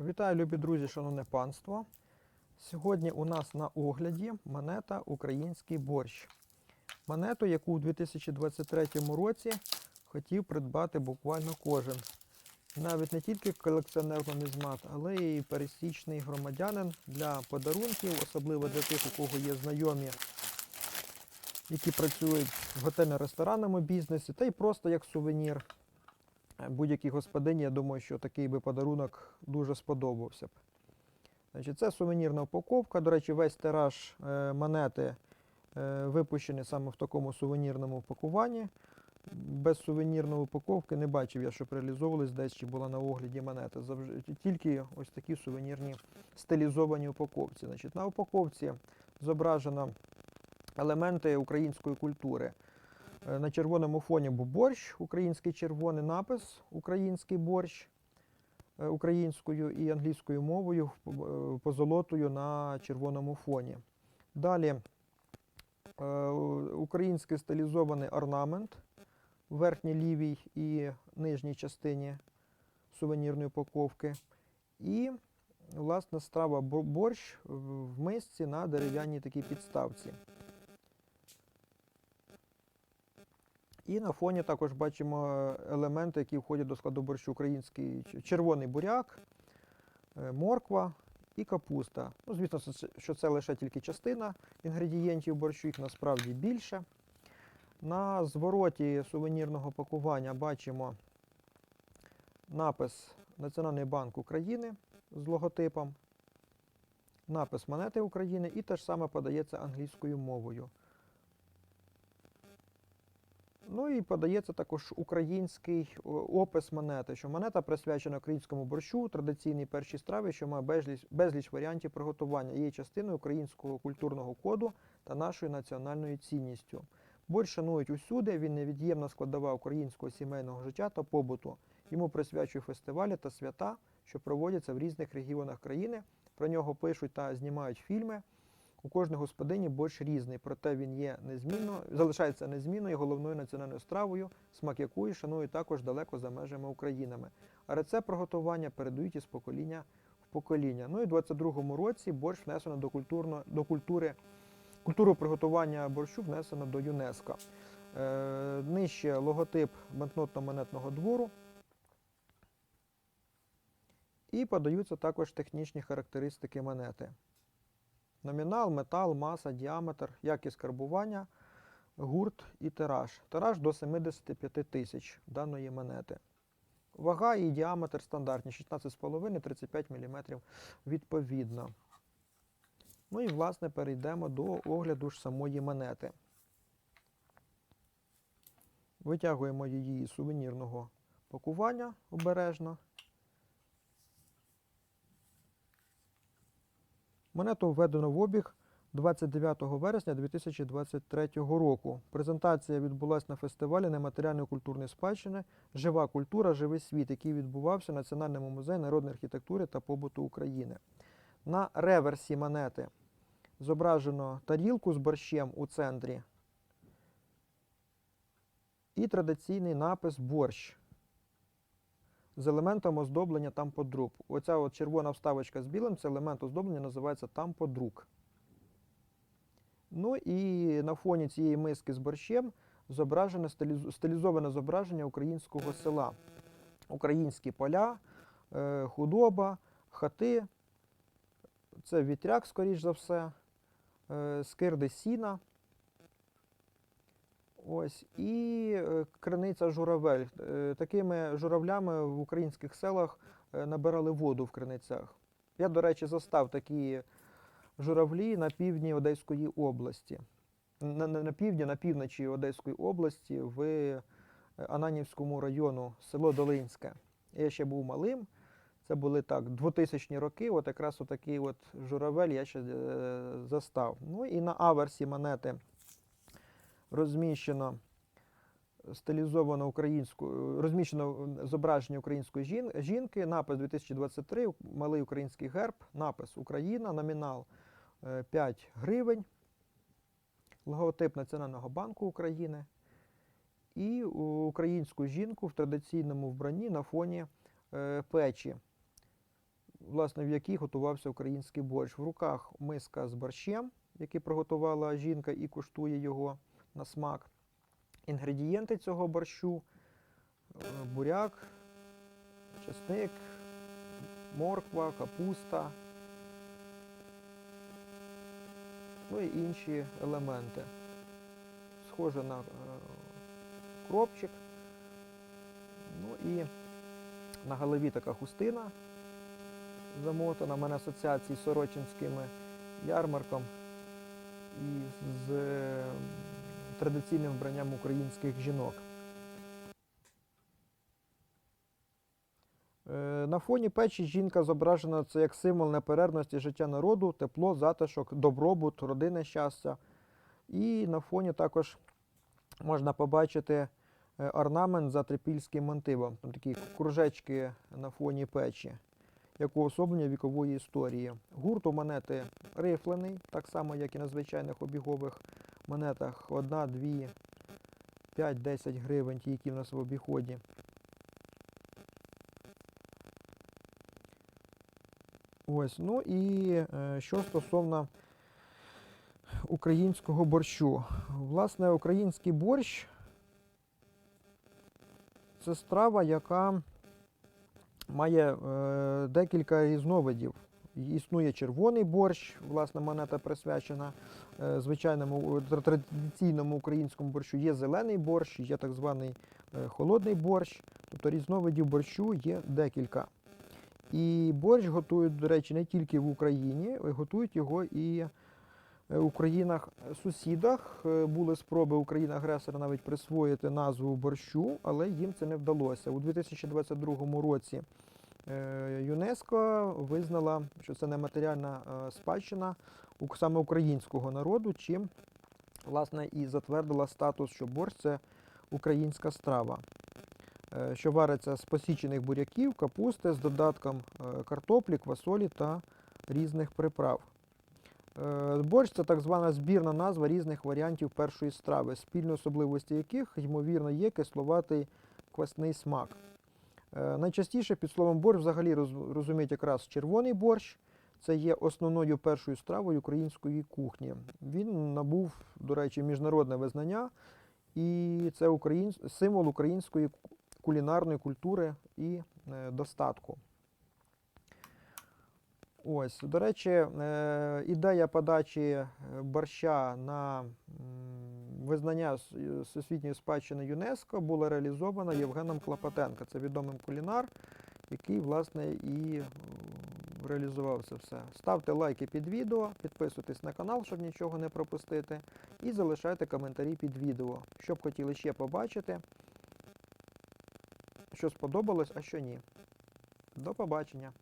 Вітаю, любі друзі, шановне панство. Сьогодні у нас на огляді монета Український борщ. Монету, яку у 2023 році хотів придбати буквально кожен. Навіть не тільки колекціонер нумізмат, але й пересічний громадянин для подарунків, особливо для тих, у кого є знайомі, які працюють в готельно-ресторанному бізнесі, та й просто як сувенір будь-якій господині, я думаю, що такий би подарунок дуже сподобався б. Значить, це сувенірна упаковка. До речі, весь тираж е, монети е, випущений саме в такому сувенірному упакуванні. Без сувенірної упаковки не бачив я, щоб реалізовувались десь чи була на огляді монета. Завжди тільки ось такі сувенірні стилізовані упаковці. Значить, на упаковці зображено елементи української культури. Е, На червоному фоні був борщ, український червоний напис Український борщ е, українською і англійською мовою е, позолотою на червоному фоні. Далі український стилізований орнамент в верхній лівій і нижній частині сувенірної упаковки. І, власне, страва борщ в мисці на дерев'яній такій підставці. І на фоні також бачимо елементи, які входять до складу борщу український червоний буряк, е, морква і капуста. Ну, звісно, що це лише тільки частина інгредієнтів борщу, їх насправді більше. На звороті сувенірного пакування бачимо напис Національний банк України з логотипом, напис монети України і те ж саме подається англійською мовою. Ну і подається також український опис монети, що монета присвячена українському борщу, традиційній першій страві, що має безліч, безліч варіантів приготування, є частиною українського культурного коду та нашою національною цінністю. Борщ шанують усюди, він невід'ємна складова українського сімейного життя та побуту. Йому присвячують фестивалі та свята, що проводяться в різних регіонах країни. Про нього пишуть та знімають фільми. У кожної господині борщ різний, проте він є незмінно, залишається незмінною головною національною стравою, смак якої шанують також далеко за межами Українами. А рецепт приготування передають із покоління в покоління. Ну і в 22-му році борщ внесено до, культурно, до культури, культуру приготування борщу внесено до ЮНЕСКО. Е, нижче логотип банкнотно-монетного двору. І подаються також технічні характеристики монети. Номінал, метал, маса, діаметр, якість карбування, гурт і тираж. Тираж до 75 тисяч даної монети. Вага і діаметр стандартні 16,5-35 мм відповідно. Ну і, власне, перейдемо до огляду ж самої монети. Витягуємо її з сувенірного пакування обережно. Монету введено в обіг 29 вересня 2023 року. Презентація відбулася на фестивалі нематеріальної культурної спадщини Жива культура, живий світ, який відбувався в Національному музеї народної архітектури та побуту України. На реверсі монети зображено тарілку з борщем у центрі і традиційний напис борщ з елементом оздоблення там подруб. Оця от червона вставочка з білим, це елемент оздоблення називається там подрук. Ну і на фоні цієї миски з борщем зображене стилізоване зображення українського села. Українські поля, е, худоба, хати. Це вітряк, скоріш за все, е, скирди сіна. Ось, і е, криниця журавель. Е, Такими журавлями в українських селах е, набирали воду в криницях. Я, до речі, застав такі журавлі на півдні Одеської області. На, на, на півдні, на півночі Одеської області, в Ананівському району, село Долинське. Я ще був малим. Це були так 2000 роки. От якраз отакий от журавель я ще застав. Ну і на аверсі монети розміщено стилізовано українську, розміщено зображення української жінки, напис 2023, малий український герб, напис Україна, номінал е, 5 гривень, логотип Національного банку України і українську жінку в традиційному вбранні на фоні е, печі. власне, в якій готувався український борщ. В руках миска з борщем, який приготувала жінка і куштує його на смак. Інгредієнти цього борщу: е, буряк, чесник, морква, капуста, ну і інші елементи. Схоже на е, кропчик. Ну і на голові така хустина замотана. У мене асоціації з Сорочинськими ярмарком і з традиційним вбранням українських жінок. Е, На фоні печі жінка зображена це як символ неперервності життя народу, тепло, затишок, добробут, родинне щастя. І на фоні також можна побачити е, орнамент за трипільським мотивом. Там такі кружечки на фоні печі, як уособлення вікової історії. Гурт у монети рифлений, так само, як і на звичайних обігових монетах. Одна, дві, 5-10 гривень, ті, які в нас в обіході. Ось, ну і е, що стосовно українського борщу. Власне, український борщ це страва, яка має е, декілька різновидів. Існує червоний борщ, власне, монета присвячена е, звичайному е, традиційному українському борщу. Є зелений борщ, є так званий е, холодний борщ. Тобто різновидів борщу є декілька. І борщ готують, до речі, не тільки в Україні, готують його і у країнах-сусідах. Були спроби України-агресора навіть присвоїти назву борщу, але їм це не вдалося. У 2022 році ЮНЕСКО визнала, що це нематеріальна е, спадщина саме українського народу, чим власне і затвердила статус, що борщ це українська страва. е, Що вариться з посічених буряків, капусти з додатком е, картоплі, квасолі та різних приправ. Е, Борщ це так звана збірна назва різних варіантів першої страви, спільні особливості яких, ймовірно, є кисловатий квасний смак. Е, Найчастіше під словом борщ взагалі розуміють якраз червоний борщ. Це є основною першою стравою української кухні. Він набув, до речі, міжнародне визнання, і це україн... символ української кулінарної культури і е, достатку. Ось, до речі, е, ідея подачі борща на визнання е, всесвітньої спадщини ЮНЕСКО була реалізована Євгеном Клопотенко. Це відомий кулінар, який, власне, і е, реалізував це все. Ставте лайки під відео, підписуйтесь на канал, щоб нічого не пропустити, і залишайте коментарі під відео, що б хотіли ще побачити, що сподобалось, а що ні. До побачення!